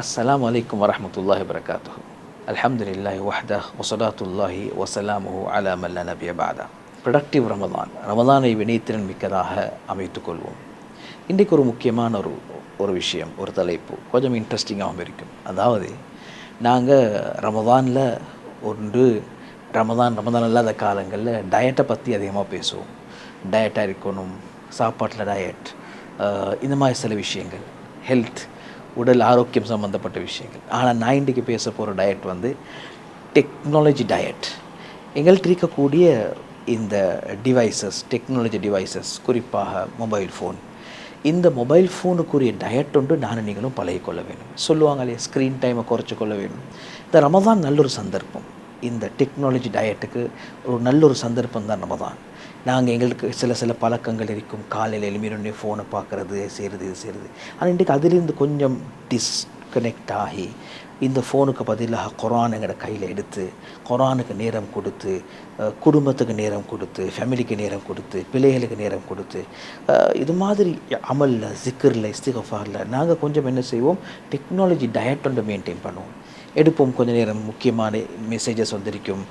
அஸ்லாம் வலைக்கம் வரஹ்மத்துல்லாஹி வரகாத்து அலமதுல்லாஹி வஹ்தா வஸலாத்துல்லாஹி வசலாமு அலா மல்ல நபிய பாதா ப்ரொடக்டிவ் ரமதான் ரமதானை வினைத்திறன் மிக்கதாக அமைத்துக்கொள்வோம். இன்றைக்கு ஒரு முக்கியமான ஒரு ஒரு விஷயம் ஒரு தலைப்பு. கொஞ்சம் இன்ட்ரெஸ்டிங்காகவும் இருக்கும். அதாவது நாங்கள் ரமதானில் ஒன்று ரமதான் ரமதான் இல்லாத காலங்களில் டயட்டை பற்றி அதிகமாக பேசுவோம். டயட்டாக இருக்கணும் சாப்பாட்டில் டயட் இந்த மாதிரி சில விஷயங்கள். ஹெல்த் உடல் ஆரோக்கியம் சம்மந்தப்பட்ட விஷயங்கள். ஆனால் நான் இன்றைக்கு பேச போகிற டயட் வந்து டெக்னாலஜி டயட் எங்கள்கிட்ட இருக்கக்கூடிய இந்த டிவைசஸ் டெக்னாலஜி டிவைசஸ் குறிப்பாக மொபைல் ஃபோன் இந்த மொபைல் ஃபோனுக்குரிய டயட் ஒன்று நானும் நீங்களும் பழகிக்கொள்ள வேணும் சொல்லுவாங்களே ஸ்க்ரீன் டைமை குறைச்சிக்கொள்ள வேணும் இந்த ரமதான் நல்ல ஒரு சந்தர்ப்பம். இந்த டெக்னாலஜி டயட்டுக்கு ஒரு நல்ல ஒரு சந்தர்ப்பம் தான் ரமதான். நாங்கள் எங்களுக்கு சில சில பழக்கங்கள் இருக்கும். காலையில் எழுமினோடனே ஃபோனை பார்க்குறது செய்கிறது இது செய்கிறது ஆனால் இன்றைக்கு அதிலிருந்து கொஞ்சம் டிஸ்கனெக்ட் ஆகி இந்த ஃபோனுக்கு பதிலாக குரான் எங்களோட கையில் எடுத்து குரானுக்கு நேரம் கொடுத்து குடும்பத்துக்கு நேரம் கொடுத்து ஃபேமிலிக்கு நேரம் கொடுத்து பிள்ளைகளுக்கு நேரம் கொடுத்து இது மாதிரி அமலில் ஜிக்கரில் இஸ்திகஃபாரில் நாங்கள் கொஞ்சம் என்ன செய்வோம் டெக்னாலஜி டயட் ஒன்று மெயின்டைன் பண்ணுவோம். எடுப்போம் கொஞ்ச நேரம் முக்கியமான மெசேஜஸ் வந்திருக்கும்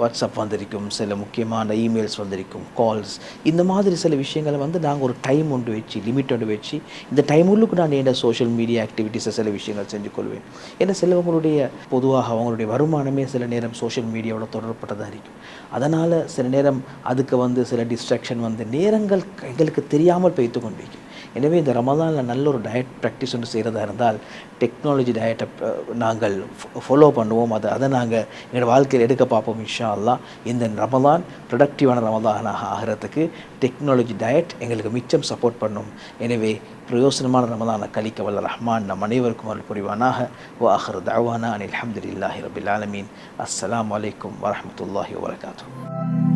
வாட்ஸ்அப் வந்திருக்கும் சில முக்கியமான இமெயில்ஸ் வந்திருக்கும். கால்ஸ் இந்த மாதிரி சில விஷயங்களை வந்து நாங்கள் ஒரு டைம் ஒன்று வச்சு லிமிட் ஒன்று வச்சு இந்த டைம் உள்ளுக்கு நான் என்ன சோஷியல் மீடியா ஆக்டிவிட்டீஸை சில விஷயங்கள் செஞ்சு கொள்வேன்? ஏன்னா சிலவங்களுடைய பொதுவாக அவங்களுடைய வருமானமே சில நேரம் சோஷியல் மீடியாவோட தொடர்பட்டதாக இருக்கும். அதனால் சில நேரம் அதுக்கு வந்து சில டிஸ்ட்ராக்ஷன் வந்து நேரங்கள் எங்களுக்கு தெரியாமல் பெய்த்து கொண்டிருக்கும். எனவே இந்த ரமதானில் நல்ல ஒரு டயட் ப்ராக்டிஸ் ஒன்று செய்கிறதா இருந்தால் டெக்னாலஜி டயட்டை நாங்கள் ஃபாலோ பண்ணுவோம். அதை அதை நாங்கள் எங்களோட வாழ்க்கையில் எடுக்க பார்ப்போம் இன்ஷா அல்லா இந்த ரமதான் ப்ரொடக்டிவான ரமதானாக ஆகிறதுக்கு டெக்னாலஜி டயட் எங்களுக்கு மிச்சம் சப்போர்ட் பண்ணும். எனவே பிரயோசனமான ரமதானை கழிக்க வல்ல ரஹ்மான் நம் அனைவருக்கும் அருள் புரிவானாக. வாஹர் தவானா அனில் அஹமதுல்லாஹி ரபில் ஆலமீன். அஸ்லாம் அலைக்கும் வரமத்துல்லாஹி வபரகாத்துஹு.